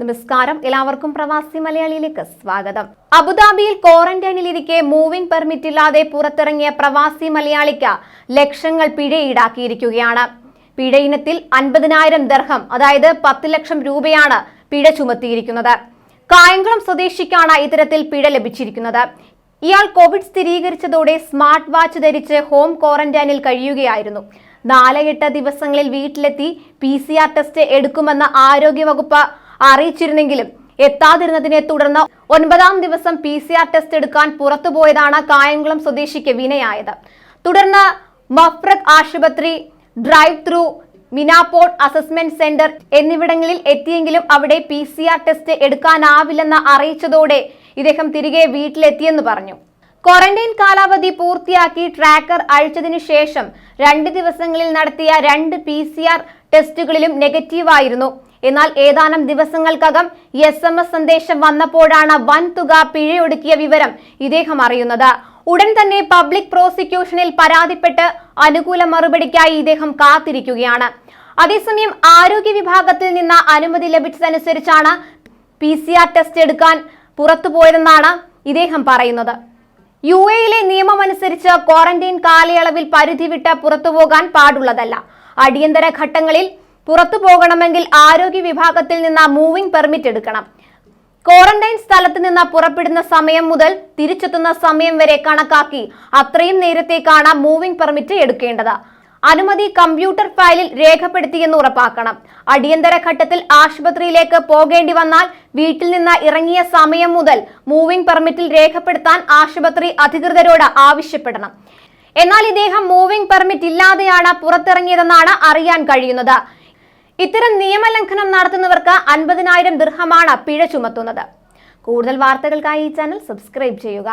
നമസ്കാരം. എല്ലാവർക്കും പ്രവാസി മലയാളിയിലേക്ക് സ്വാഗതം. അബുദാബിയിൽ ക്വാറന്റൈനിലിരിക്കെ മൂവിംഗ് പെർമിറ്റ് ഇല്ലാതെ പുറത്തിറങ്ങിയ പ്രവാസി മലയാളിക്ക് ലക്ഷങ്ങൾ പിഴ ഈടാക്കിയിരിക്കുകയാണ് പിഴ ഇനത്തിൽ അൻപതിനായിരം ദർഹം അതായത് പത്ത് ലക്ഷം രൂപയാണ് പിഴ ചുമത്തിയിരിക്കുന്നത്. കായംകുളം സ്വദേശിക്കാണ് ഇത്തരത്തിൽ പിഴ ലഭിച്ചിരിക്കുന്നത്. ഇയാൾ കോവിഡ് സ്ഥിരീകരിച്ചതോടെ സ്മാർട്ട് വാച്ച് ധരിച്ച് ഹോം ക്വാറന്റൈനിൽ കഴിയുകയായിരുന്നു. നാല് എട്ട് ദിവസങ്ങളിൽ വീട്ടിലെത്തി പി സി ആർ ടെസ്റ്റ് എടുക്കുമെന്ന് ആരോഗ്യവകുപ്പ് അറിയിച്ചിരുന്നെങ്കിലും എത്താതിരുന്നതിനെ തുടർന്ന് ഒൻപതാം ദിവസം പി സി ആർ ടെസ്റ്റ് എടുക്കാൻ പുറത്തുപോയതാണ് കായംകുളം സ്വദേശിക്ക് വിനയായത്. തുടർന്ന് മഫ്രക് ആശുപത്രി drive through Mina Port assessment centre എന്നിവിടങ്ങളിൽ എത്തിയെങ്കിലും അവിടെ പി സി ആർ ടെസ്റ്റ് എടുക്കാനാവില്ലെന്ന് അറിയിച്ചതോടെ ഇദ്ദേഹം തിരികെ വീട്ടിലെത്തിയെന്ന് പറഞ്ഞു. ക്വാറന്റൈൻ കാലാവധി പൂർത്തിയാക്കി ട്രാക്കർ അഴിച്ചതിനു ശേഷം രണ്ട് ദിവസങ്ങളിൽ നടത്തിയ രണ്ട് പി ടെസ്റ്റുകളിലും നെഗറ്റീവായിരുന്നു. എന്നാൽ ഏതാനും ദിവസങ്ങൾക്കകം എസ് എം എസ് സന്ദേശം വന്നപ്പോഴാണ് വൻ തുക പിഴയൊടുക്കിയ വിവരം ഇദ്ദേഹം അറിയുന്നത്. ഉടൻ തന്നെ പബ്ലിക് പ്രോസിക്യൂഷനിൽ പരാതിപ്പെട്ട് അനുകൂല മറുപടിക്കായി ഇദ്ദേഹം കാത്തിരിക്കുകയാണ്. അതേസമയം ആരോഗ്യ വിഭാഗത്തിൽ നിന്ന് അനുമതി ലഭിച്ചതനുസരിച്ചാണ് പി സി ആർ ടെസ്റ്റ് എടുക്കാൻ പുറത്തുപോയതെന്നാണ് ഇദ്ദേഹം പറയുന്നത്. യു എയിലെ നിയമമനുസരിച്ച് ക്വാറന്റൈൻ കാലയളവിൽ പരിധി വിട്ട് പുറത്തുപോകാൻ പാടുള്ളതല്ല. അടിയന്തര ഘട്ടങ്ങളിൽ പുറത്തു പോകണമെങ്കിൽ ആരോഗ്യ വിഭാഗത്തിൽ നിന്ന് മൂവിംഗ് പെർമിറ്റ് എടുക്കണം. ക്വാറന്റൈൻ സ്ഥലത്ത് നിന്ന് പുറപ്പെടുന്ന സമയം മുതൽ തിരിച്ചെത്തുന്ന സമയം വരെ കണക്കാക്കി അത്രയും നേരത്തേക്കാണ് മൂവിംഗ് പെർമിറ്റ് എടുക്കേണ്ടത്. അനുമതി കമ്പ്യൂട്ടർ ഫയലിൽ രേഖപ്പെടുത്തിയെന്ന് ഉറപ്പാക്കണം. അടിയന്തര ഘട്ടത്തിൽ ആശുപത്രിയിലേക്ക് പോകേണ്ടി വന്നാൽ വീട്ടിൽ നിന്ന് ഇറങ്ങിയ സമയം മുതൽ മൂവിംഗ് പെർമിറ്റിൽ രേഖപ്പെടുത്താൻ ആശുപത്രി അധികൃതരോട് ആവശ്യപ്പെടണം. എന്നാൽ ഇദ്ദേഹം മൂവിംഗ് പെർമിറ്റ് ഇല്ലാതെയാണ് പുറത്തിറങ്ങിയതെന്നാണ് അറിയാൻ കഴിയുന്നത്. ഇത്തരം നിയമലംഘനം നടത്തുന്നവർക്ക് അൻപതിനായിരം ദൃഹമാണ് പിഴ ചുമത്തുന്നത്. കൂടുതൽ വാർത്തകൾക്കായി ഈ ചാനൽ സബ്സ്ക്രൈബ് ചെയ്യുക.